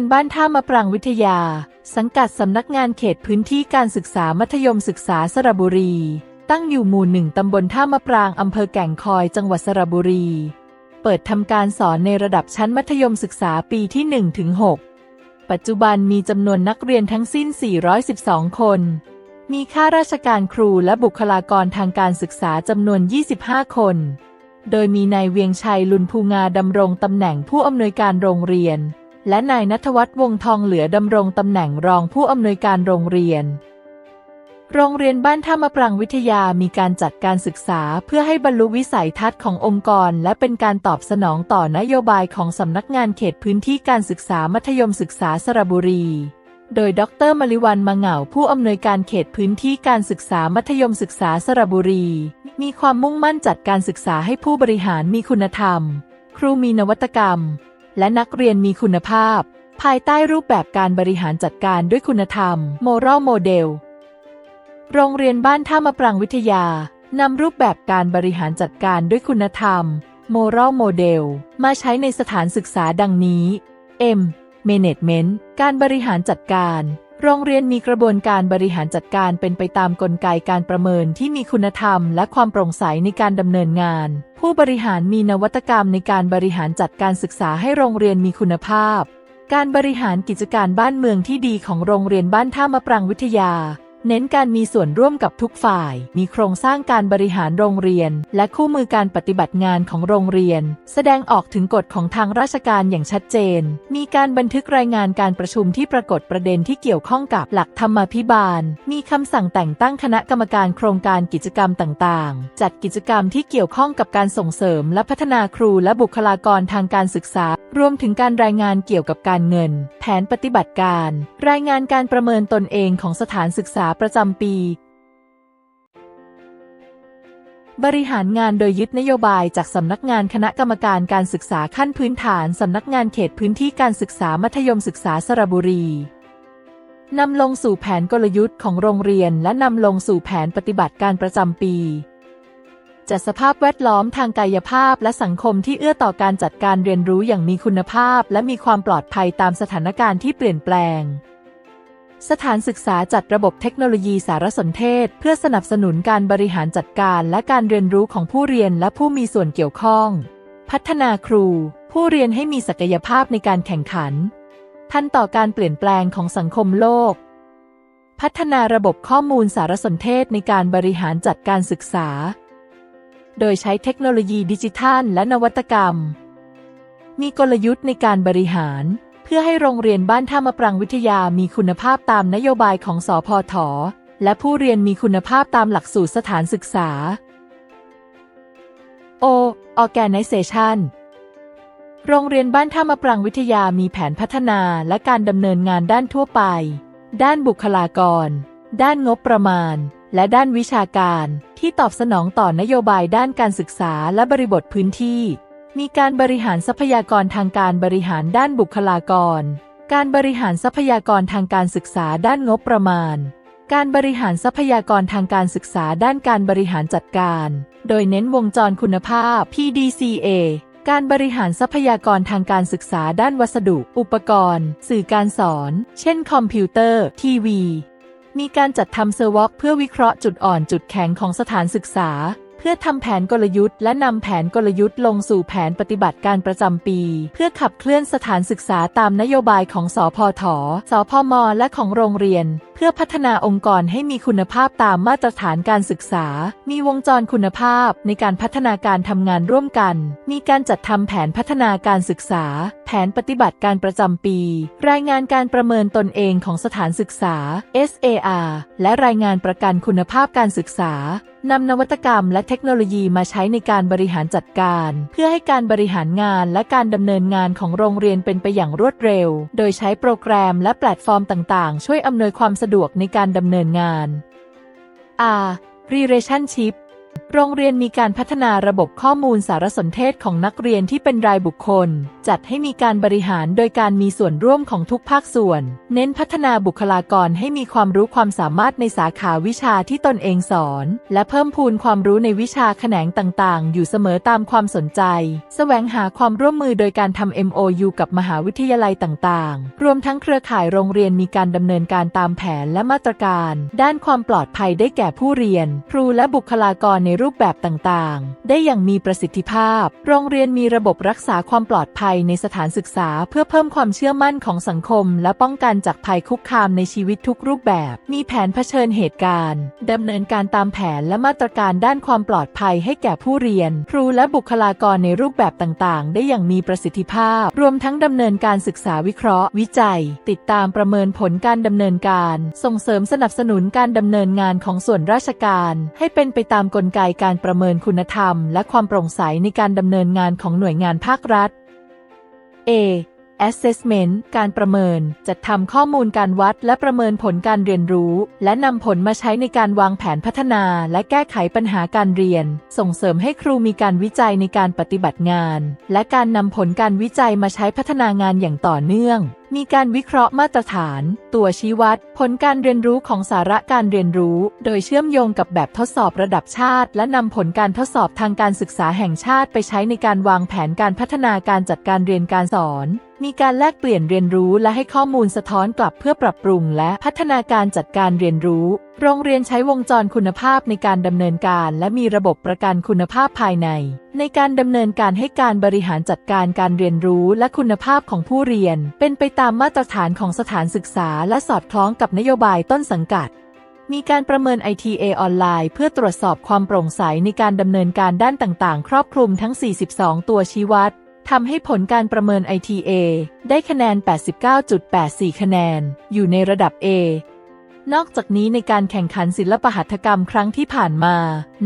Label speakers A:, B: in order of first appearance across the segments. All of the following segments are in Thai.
A: ียนบ้านท่ามะปรางวิทยา สังกัดสำนักงานเขตพื้นที่การศึกษามัธยมศึกษาสระบุรี ตั้งอยู่หมู่หนึ่งตำบลท่ามะปรางอำเภอแก่งคอยจังหวัดสระบุรี เปิดทำการสอนในระดับชั้นมัธยมศึกษาปีที่1ถึง6ปัจจุบันมีจำนวนนักเรียนทั้งสิ้น 412 คน มีข้าราชการครูและบุคลากรทางการศึกษาจำนวน 25 คน โดยมีนายเวียงชัยลุนภูงาดำรงตำแหน่งผู้อำนวยการโรงเรียน และนายนัทวัฒน์วงทองเหลือดำรงตำแหน่งรองผู้อำนวยการโรงเรียน โรงเรียนบ้านท่ามะปรางวิทยามีการจัดการศึกษาเพื่อให้บรรลุวิสัยทัศน์ขององค์กร และเป็นการตอบสนองต่อนโยบายของสำนักงานเขตพื้นที่การศึกษามัธยมศึกษาสระบุรีโดยดรมริวันมังเหงาผู้อำนวยการเขตพื้นที่การศึกษามัธยมศึกษาสระบุรี มีความมุ่งมั่นจัดการศึกษาให้ผู้บริหารมีคุณธรรม ครูมีนวัตกรรม และนักเรียนมีคุณภาพ ภายใต้รูปแบบการบริหารจัดการด้วยคุณธรรม Moral Model โรงเรียนบ้านท่ามะปรางวิทยานำรูปแบบการบริหารจัดการด้วยคุณธรรม Moral Model มาใช้ในสถานศึกษาดังนี้ M Management การบริหารจัดการ โรงเรียนมีกระบวนการบริหารจัดการเป็นไปตามกลไกการประเมินที่มีคุณธรรม และความโปร่งใสในการดำเนินงาน ผู้บริหารมีนวัตกรรมในการบริหารจัดการศึกษาให้โรงเรียนมีคุณภาพ การบริหารกิจการบ้านเมืองที่ดีของโรงเรียนบ้านท่ามะปรางวิทยา เน้นการมีส่วนร่วมกับทุกฝ่าย มีโครงสร้างการบริหารโรงเรียน และคู่มือการปฏิบัติงานของโรงเรียน แสดงออกถึงกฎของทางราชการอย่างชัดเจน มีการบันทึกรายงานการประชุมที่ปรากฏประเด็นที่เกี่ยวข้องกับหลักธรรมาภิบาล มีคำสั่งแต่งตั้งคณะกรรมการโครงการกิจกรรมต่างๆ จัดกิจกรรมที่เกี่ยวข้องกับการส่งเสริม และพัฒนาครูและบุคลากรทางการศึกษารวมถึงการรายงานเกี่ยวกับการเงิน แผนปฏิบัติการ รายงานการประเมินตนเองของสถานศึกษาประจำปี บริหารงานโดยยึดนโยบายจากสำนักงานคณะกรรมการการศึกษาขั้นพื้นฐานสำนักงานเขตพื้นที่การศึกษามัธยมศึกษาสระบุรีนำลงสู่แผนกลยุทธ์ของโรงเรียนและนำลงสู่แผนปฏิบัติการประจำปี จัดสภาพแวดล้อมทางกายภาพและสังคมที่เอื้อต่อการจัดการเรียนรู้อย่างมีคุณภาพ และมีความปลอดภัยตามสถานการณ์ที่เปลี่ยนแปลง สถานศึกษาจัดระบบเทคโนโลยีสารสนเทศ เพื่อสนับสนุนการบริหารจัดการและการเรียนรู้ของผู้เรียนและผู้มีส่วนเกี่ยวข้อง พัฒนาครู ผู้เรียนให้มีศักยภาพในการแข่งขัน ทันต่อการเปลี่ยนแปลงของสังคมโลก พัฒนาระบบข้อมูลสารสนเทศในการบริหารจัดการศึกษา โดยใช้เทคโนโลยีดิจิทัลและนวัตกรรม มีกลยุทธ์ในการบริหาร เพื่อให้โรงเรียนบ้านท่ามะปรางวิทยามีคุณภาพตามนโยบายของสอพอถอและผู้เรียนมีคุณภาพตามหลักสูตรสถานศึกษา O Organization โรงเรียนบ้านท่ามะปรางวิทยามีแผนพัฒนาและการดำเนินงานด้านทั่วไป ด้านบุคลากร ด้านงบประมาณ และด้านวิชาการที่ตอบสนองต่อนโยบายด้านการศึกษาและบริบทพื้นที่ มีการบริหารทรัพยากรทางการบริหารด้านบุคลากร การบริหารทรัพยากรทางการศึกษาด้านงบประมาณ การบริหารทรัพยากรทางการศึกษาด้านการบริหารจัดการ โดยเน้นวงจรคุณภาพ PDCA การบริหารทรัพยากรทางการศึกษาด้านวัสดุ อุปกรณ์ สื่อการสอน เช่นคอมพิวเตอร์ ทีวี มีการจัดทำเซอร์วอกเพื่อวิเคราะห์จุดอ่อนจุดแข็งของสถานศึกษา เพื่อทำแผนกลยุทธ์และนำแผนกลยุทธ์ลงสู่แผนปฏิบัติการประจำปี เพื่อขับเคลื่อนสถานศึกษาตามนโยบายของสอพอถอสอพอมและของโรงเรียน เพื่อพัฒนาองค์กรให้มีคุณภาพตามมาตรฐานการศึกษา มีวงจรคุณภาพในการพัฒนาการทำงานร่วมกัน มีการจัดทำแผนพัฒนาการศึกษา แผนปฏิบัติการประจำปี รายงานการประเมินตนเองของสถานศึกษา SAR และรายงานประกันคุณภาพการศึกษา นำนวัตกรรมและเทคโนโลยีมาใช้ในการบริหารจัดการ เพื่อให้การบริหารงานและการดำเนินงานของโรงเรียนเป็นไปอย่างรวดเร็ว โดยใช้โปรแกรมและแพลตฟอร์มต่างๆ ช่วยอำนวยความสะดวกในการดำเนินงาน R Relationship โรงเรียนมีการพัฒนาระบบข้อมูลสารสนเทศของนักเรียนที่เป็นรายบุคคล จัดให้มีการบริหารโดยการมีส่วนร่วมของทุกภาคส่วน เน้นพัฒนาบุคลากรให้มีความรู้ความสามารถในสาขาวิชาที่ตนเองสอน และเพิ่มพูนความรู้ในวิชาแขนงต่างๆ อยู่เสมอตามความสนใจ แสวงหาความร่วมมือโดยการทำ MOU กับมหาวิทยาลัยต่างๆ รวมทั้งเครือข่ายโรงเรียนมีการดำเนินการตามแผนและมาตรการ ด้านความปลอดภัยได้แก่ผู้เรียน ครูและบุคลากรในรูปแบบต่างๆ ได้อย่างมีประสิทธิภาพ โรงเรียนมีระบบรักษาความปลอดภัยในสถานศึกษา เพื่อเพิ่มความเชื่อมั่นของสังคม และป้องกันจากภัยคุกคามในชีวิตทุกรูปแบบ มีแผนเผชิญเหตุการณ์ดำเนินการตามแผนและมาตรการด้านความปลอดภัยให้แก่ผู้เรียน ครูและบุคลากรในรูปแบบต่างๆ ได้อย่างมีประสิทธิภาพ รวมทั้งดำเนินการศึกษาวิเคราะห์ วิจัย ติดตามประเมินผลการดำเนินการ ส่งเสริมสนับสนุนการดำเนินงานของส่วนราชการ ให้เป็นไปตามกลไกการประเมินคุณธรรม และความโปร่งใสในการดำเนินงานของหน่วยงานภาครัฐ A Assessment การประเมิน จัดทำข้อมูลการวัดและประเมินผลการเรียนรู้ และนำผลมาใช้ในการวางแผนพัฒนาและแก้ไขปัญหาการเรียน ส่งเสริมให้ครูมีการวิจัยในการปฏิบัติงาน และการนำผลการวิจัยมาใช้พัฒนางานอย่างต่อเนื่อง มีการวิเคราะห์มาตรฐาน ตัวชี้วัด ผลการเรียนรู้ของสาระการเรียนรู้ โดยเชื่อมโยงกับแบบทดสอบระดับชาติ และนำผลการทดสอบทางการศึกษาแห่งชาติไปใช้ในการวางแผนการพัฒนาการจัดการเรียนการสอน มีการแลกเปลี่ยนเรียนรู้และให้ข้อมูลสะท้อนกลับเพื่อปรับปรุงและพัฒนาการจัดการเรียนรู้ โรงเรียนใช้วงจรคุณภาพในการดำเนินการ และมีระบบประกันคุณภาพภายในในการดำเนินการให้การบริหารจัดการการเรียนรู้และคุณภาพของผู้เรียน เป็นไปตามมาตรฐานของสถานศึกษา และสอดคล้องกับนโยบายต้นสังกัด มีการประเมิน ITA ออนไลน์เพื่อตรวจสอบความโปร่งใสในการดำเนินการด้านต่างๆ ครอบคลุมทั้ง 42 ตัวชี้วัดทำให้ผลการประเมิน ITA ได้คะแนน 89.84 คะแนน อยู่ในระดับ A นอกจากนี้ในการแข่งขันศิลปหัตถกรรมครั้งที่ผ่านมา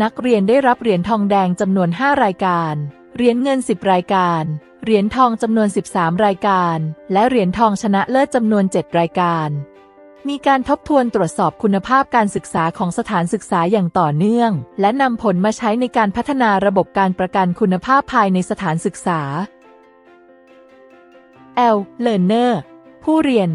A: นักเรียนได้รับเหรียญทองแดงจำนวน 5 รายการ เหรียญเงิน 10 รายการ เหรียญทองจำนวน 13 รายการ และเหรียญทองชนะเลิศจำนวน 7 รายการ มีการทบทวนตรวจสอบคุณภาพการศึกษาของสถานศึกษาอย่างต่อเนื่อง และนำผลมาใช้ในการพัฒนาระบบการประกันคุณภาพภายในสถานศึกษา L Learner ผู้เรียน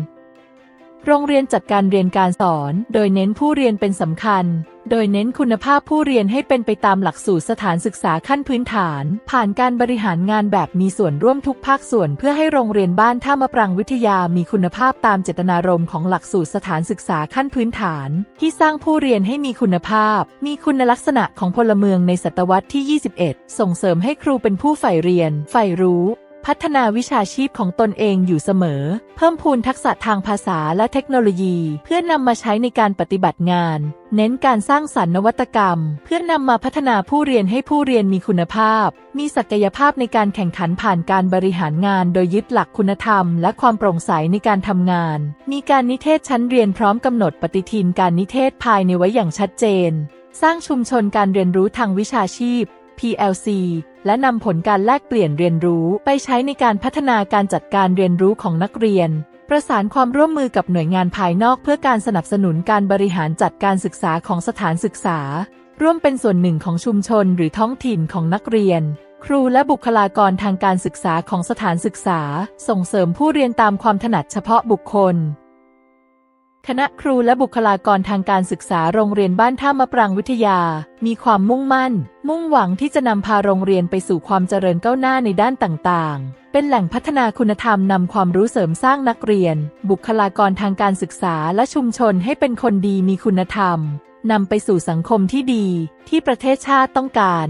A: โรงเรียนจัดการเรียนการสอน โดยเน้นผู้เรียนเป็นสำคัญ โดยเน้นคุณภาพผู้เรียนให้เป็นไปตามหลักสูตรสถานศึกษาขั้นพื้นฐาน ผ่านการบริหารงานแบบมีส่วนร่วมทุกภาคส่วน เพื่อให้โรงเรียนบ้านท่ามะปรางวิทยามีคุณภาพตามเจตนารมณ์ของหลักสูตรสถานศึกษาขั้นพื้นฐาน ที่สร้างผู้เรียนให้มีคุณภาพ มีคุณลักษณะของพลเมืองในศตวรรษที่ 21 ส่งเสริมให้ครูเป็นผู้ใฝ่เรียนใฝ่รู้ พัฒนาวิชาชีพของตนเองอยู่เสมอ เพิ่มพูนทักษะทางภาษาและเทคโนโลยี เพื่อนำมาใช้ในการปฏิบัติงาน เน้นการสร้างสรรค์นวัตกรรม เพื่อนำมาพัฒนาผู้เรียนให้ผู้เรียนมีคุณภาพ มีศักยภาพในการแข่งขันผ่านการบริหารงาน โดยยึดหลักคุณธรรม และความโปร่งใสในการทำงาน มีการนิเทศชั้นเรียนพร้อมกำหนดปฏิทินการนิเทศภายในไว้อย่างชัดเจน สร้างชุมชนการเรียนรู้ทางวิชาชีพ PLC และนำผลการแลกเปลี่ยนเรียนรู้ไปใช้ในการพัฒนาการจัดการเรียนรู้ของนักเรียน ประสานความร่วมมือกับหน่วยงานภายนอกเพื่อการสนับสนุนการบริหารจัดการศึกษาของสถานศึกษา ร่วมเป็นส่วนหนึ่งของชุมชนหรือท้องถิ่นของนักเรียน ครูและบุคลากรทางการศึกษาของสถานศึกษา ส่งเสริมผู้เรียนตามความถนัดเฉพาะบุคคล คณะครูและบุคลากรทางการศึกษาโรงเรียนบ้านท่ามะปรางวิทยา มีความมุ่งมั่น มุ่งหวังที่จะนำพาโรงเรียนไปสู่ความเจริญก้าวหน้าในด้านต่างๆ เป็นแหล่งพัฒนาคุณธรรมนำความรู้เสริมสร้างนักเรียน บุคลากรทางการศึกษาและชุมชนให้เป็นคนดีมีคุณธรรมนำไปสู่สังคมที่ดี ที่ประเทศชาติต้องการ